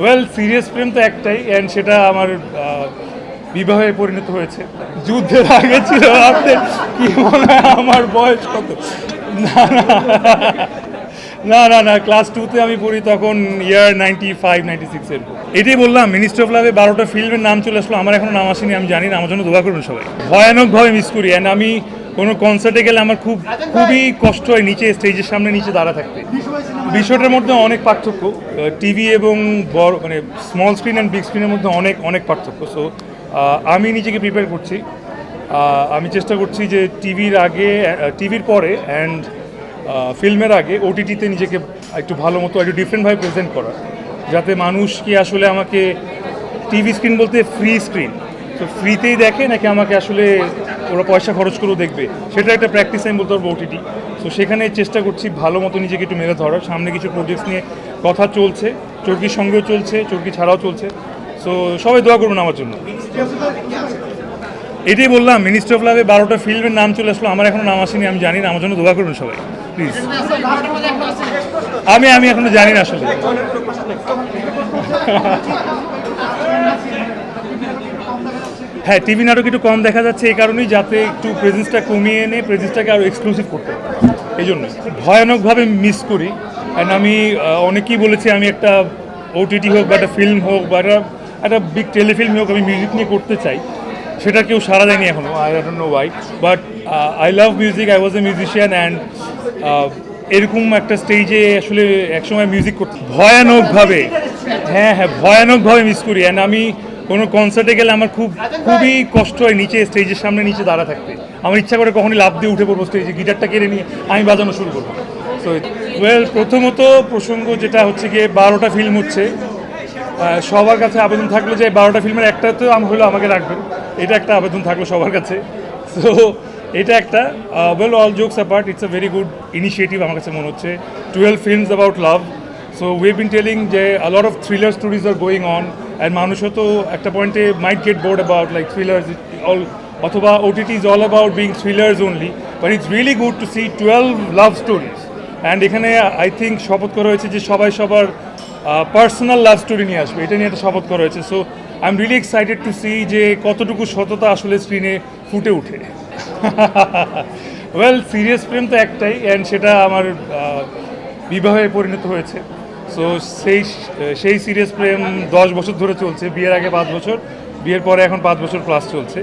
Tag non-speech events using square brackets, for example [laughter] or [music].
Well serious প্রেম তো একটাই and সেটা আমার বিবাহে পরিণত হয়েছে। যুদ্ধের আগে ছিল কি মনে হয় আমার বয়স কত? না না। না না ক্লাস টুতে আমি পড়ি তখন ইয়ার নাইনটি ফাইভ নাইনটি সিক্সের এটাই বললাম মিনিস্টার অফ লাভে বারোটা ফিল্মের নাম চলে আসলো, আমার এখনও নাম আসেনি, আমি জানি না, আমার জন্য দোয়া করবেন সবাই। ভয়ানকভাবে মিস করি অ্যান্ড আমি কোনো কনসার্টে গেলে আমার খুব খুবই কষ্ট হয় নিচে স্টেজের সামনে নিচে দাঁড়া থাকতে। বিষয়টার মধ্যে অনেক পার্থক্য। টিভি এবং বড় মানে স্মল স্ক্রিন অ্যান্ড বিগ স্ক্রিনের মধ্যে অনেক অনেক পার্থক্য। সো আমি নিজেকে প্রিপেয়ার করছি। আমি চেষ্টা করছি যে টিভির আগে টিভির পরে অ্যান্ড ফিল্মের আগে ওটিটিতে নিজেকে একটু ভালো মতো একটু ডিফারেন্টভাবে প্রেজেন্ট করা। যাতে মানুষ কি আসলে আমাকে টিভি স্ক্রিন বলতে ফ্রি স্ক্রিন তো ফ্রিতেই দেখে নাকি আমাকে আসলে ওরা পয়সা খরচ করেও দেখবে। সেটা একটা প্র্যাকটিস আমি বলতে পারব ওটিটি তো সেখানে চেষ্টা করছি ভালো মতো নিজেকে একটু মেরে ধরার। সামনে কিছু প্রজেক্টস নিয়ে কথা চলছে, চরকির সঙ্গেও চলছে, চরকি ছাড়াও চলছে। সো সবাই দোয়া করবেন আমার জন্য। এটাই বললাম মিনিস্টার অফ লাভে বারোটা ফিল্মের নাম চলে আসলো। আমার এখনও নাম আসেনি, আমি জানি না। আমার জন্য দোয়া করবেন সবাই প্লিজ আমি আমি এখনও জানি না আসলে। হ্যাঁ টিভি নাটক একটু কম দেখা যাচ্ছে এই কারণেই যাতে একটু প্রেজেন্সটা কমিয়ে এনে প্রেজেন্সটাকে আরও এক্সক্লুসিভ করতে। এই জন্য। ভয়ানকভাবে মিস করি। অ্যান্ড আমি অনেকেই বলেছি আমি একটা ওটিটি হোক বা একটা ফিল্ম হোক বা একটা একটা বিগ টেলিফিল্ম হোক আমি মিউজিক নিয়ে করতে চাই। সেটা কেউ সারা দেয়নি এখনও I don't know why but I love music I was a musician and এরকম একটা স্টেজে আসলে একসময় মিউজিক করতে ভয়ানকভাবে। হ্যাঁ হ্যাঁ ভয়ানকভাবে মিস করি। অ্যান্ড আমি কোনো কনসার্টে গেলে আমার খুব খুবই কষ্ট হয় নিচে স্টেজের সামনে নিচে দাঁড়া থাকতে। আমার ইচ্ছা করে কখনই লাভ দিয়ে উঠে পড়ব স্টেজে গিটারটা কেড়ে নিয়ে আমি বাজানো শুরু করব। সো ওয়েল প্রথমত প্রসঙ্গ যেটা হচ্ছে গিয়ে বারোটা ফিল্ম হচ্ছে। সবার কাছে আবেদন থাকল যে বারোটা ফিল্মের একটা তো আম হলো আমাকে রাখবেন। এটা একটা আবেদন থাকল সবার কাছে। সো এটা একটা well all jokes apart it's a very good initiative আমার কাছে মনে হচ্ছে। Twelve films about love so we been telling যে a lot of thriller stories are going on and মানুষও তো একটা পয়েন্টে might get bored about like thrillers all অথবা OTT is all about being thrillers only but it's really good to see twelve love stories and এখানে I think শপথ করা হয়েছে যে সবাই সবার পার্সোনাল লাভ স্টোরি নিয়ে আসবে, এটা নিয়ে একটা শপথ করা হয়েছে। So I am really excited to see যে কতটুকু সততা আসলে স্ক্রিনে ফুটে ওঠে। [laughs] ওয়েল সিরিয়াস প্রেম তো একটাই অ্যান্ড সেটা আমার বিবাহে পরিণত হয়েছে। সো সেই সেই সিরিয়াস প্রেম দশ বছর ধরে চলছে, বিয়ের আগে পাঁচ বছর, বিয়ের পরে এখন পাঁচ বছর ক্লাস চলছে।